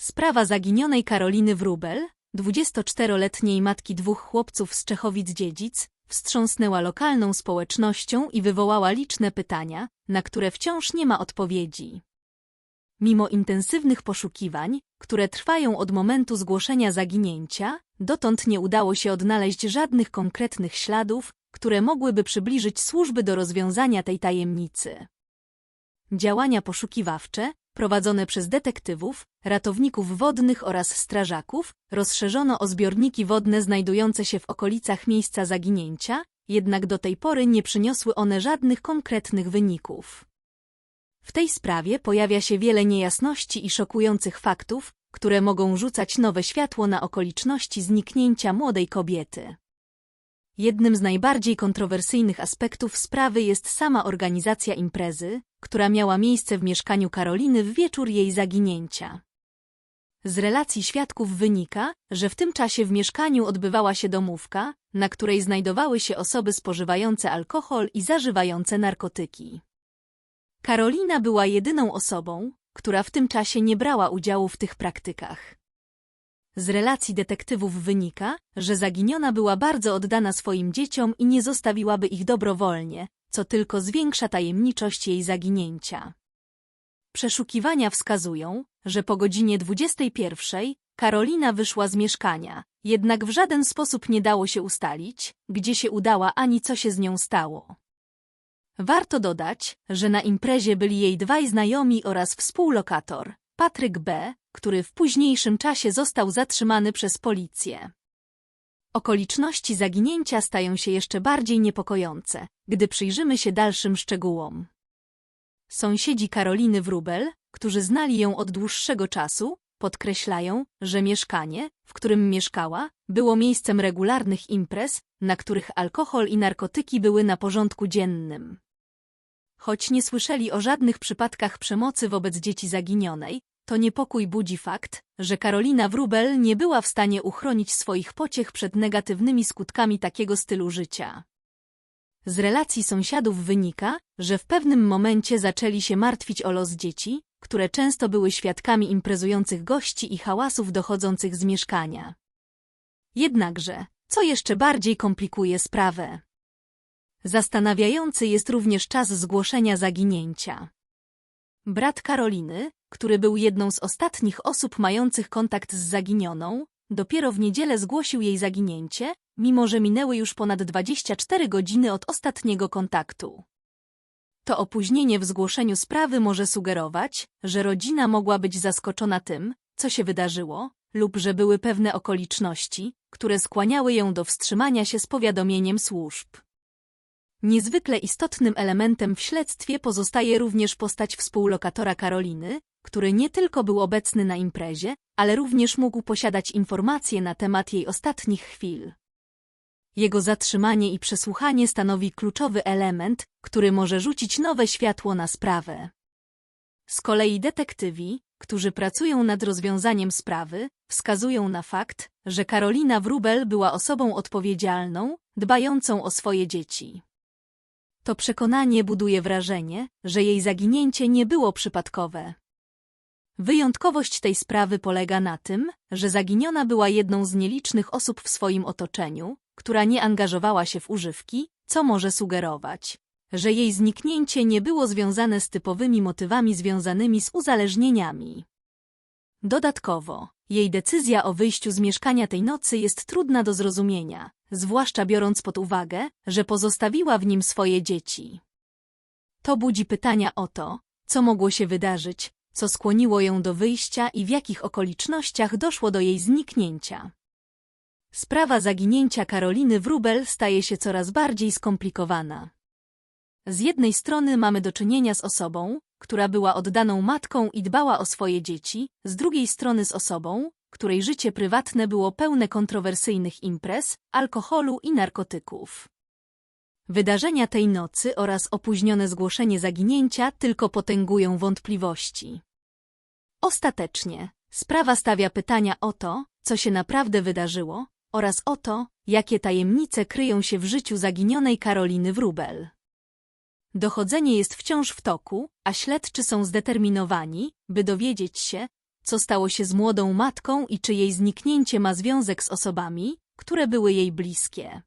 Sprawa zaginionej Karoliny Wróbel, 24-letniej matki dwóch chłopców z Czechowic-Dziedzic, wstrząsnęła lokalną społecznością i wywołała liczne pytania, na które wciąż nie ma odpowiedzi. Mimo intensywnych poszukiwań, które trwają od momentu zgłoszenia zaginięcia, dotąd nie udało się odnaleźć żadnych konkretnych śladów, które mogłyby przybliżyć służby do rozwiązania tej tajemnicy. Działania poszukiwawcze, prowadzone przez detektywów, ratowników wodnych oraz strażaków, rozszerzono o zbiorniki wodne znajdujące się w okolicach miejsca zaginięcia, jednak do tej pory nie przyniosły one żadnych konkretnych wyników. W tej sprawie pojawia się wiele niejasności i szokujących faktów, które mogą rzucać nowe światło na okoliczności zniknięcia młodej kobiety. Jednym z najbardziej kontrowersyjnych aspektów sprawy jest sama organizacja imprezy, która miała miejsce w mieszkaniu Karoliny w wieczór jej zaginięcia. Z relacji świadków wynika, że w tym czasie w mieszkaniu odbywała się domówka, na której znajdowały się osoby spożywające alkohol i zażywające narkotyki. Karolina była jedyną osobą, która w tym czasie nie brała udziału w tych praktykach. Z relacji detektywów wynika, że zaginiona była bardzo oddana swoim dzieciom i nie zostawiłaby ich dobrowolnie, co tylko zwiększa tajemniczość jej zaginięcia. Przeszukiwania wskazują, że po godzinie 21 Karolina wyszła z mieszkania, jednak w żaden sposób nie dało się ustalić, gdzie się udała ani co się z nią stało. Warto dodać, że na imprezie byli jej dwaj znajomi oraz współlokator, Patryk B., który w późniejszym czasie został zatrzymany przez policję. Okoliczności zaginięcia stają się jeszcze bardziej niepokojące, gdy przyjrzymy się dalszym szczegółom. Sąsiedzi Karoliny Wróbel, którzy znali ją od dłuższego czasu, podkreślają, że mieszkanie, w którym mieszkała, było miejscem regularnych imprez, na których alkohol i narkotyki były na porządku dziennym. Choć nie słyszeli o żadnych przypadkach przemocy wobec dzieci zaginionej, to niepokój budzi fakt, że Karolina Wróbel nie była w stanie uchronić swoich pociech przed negatywnymi skutkami takiego stylu życia. Z relacji sąsiadów wynika, że w pewnym momencie zaczęli się martwić o los dzieci, które często były świadkami imprezujących gości i hałasów dochodzących z mieszkania. Jednakże, co jeszcze bardziej komplikuje sprawę? Zastanawiający jest również czas zgłoszenia zaginięcia. Brat Karoliny, który był jedną z ostatnich osób mających kontakt z zaginioną, dopiero w niedzielę zgłosił jej zaginięcie, mimo że minęły już ponad 24 godziny od ostatniego kontaktu. To opóźnienie w zgłoszeniu sprawy może sugerować, że rodzina mogła być zaskoczona tym, co się wydarzyło, lub że były pewne okoliczności, które skłaniały ją do wstrzymania się z powiadomieniem służb. Niezwykle istotnym elementem w śledztwie pozostaje również postać współlokatora Karoliny, który nie tylko był obecny na imprezie, ale również mógł posiadać informacje na temat jej ostatnich chwil. Jego zatrzymanie i przesłuchanie stanowi kluczowy element, który może rzucić nowe światło na sprawę. Z kolei detektywi, którzy pracują nad rozwiązaniem sprawy, wskazują na fakt, że Karolina Wróbel była osobą odpowiedzialną, dbającą o swoje dzieci. To przekonanie buduje wrażenie, że jej zaginięcie nie było przypadkowe. Wyjątkowość tej sprawy polega na tym, że zaginiona była jedną z nielicznych osób w swoim otoczeniu, która nie angażowała się w używki, co może sugerować, że jej zniknięcie nie było związane z typowymi motywami związanymi z uzależnieniami. Dodatkowo, jej decyzja o wyjściu z mieszkania tej nocy jest trudna do zrozumienia, zwłaszcza biorąc pod uwagę, że pozostawiła w nim swoje dzieci. To budzi pytania o to, co mogło się wydarzyć, co skłoniło ją do wyjścia i w jakich okolicznościach doszło do jej zniknięcia. Sprawa zaginięcia Karoliny Wróbel staje się coraz bardziej skomplikowana. Z jednej strony mamy do czynienia z osobą, która była oddaną matką i dbała o swoje dzieci, z drugiej strony z osobą, której życie prywatne było pełne kontrowersyjnych imprez, alkoholu i narkotyków. Wydarzenia tej nocy oraz opóźnione zgłoszenie zaginięcia tylko potęgują wątpliwości. Ostatecznie, sprawa stawia pytania o to, co się naprawdę wydarzyło, oraz o to, jakie tajemnice kryją się w życiu zaginionej Karoliny Wróbel. Dochodzenie jest wciąż w toku, a śledczy są zdeterminowani, by dowiedzieć się, co stało się z młodą matką i czy jej zniknięcie ma związek z osobami, które były jej bliskie.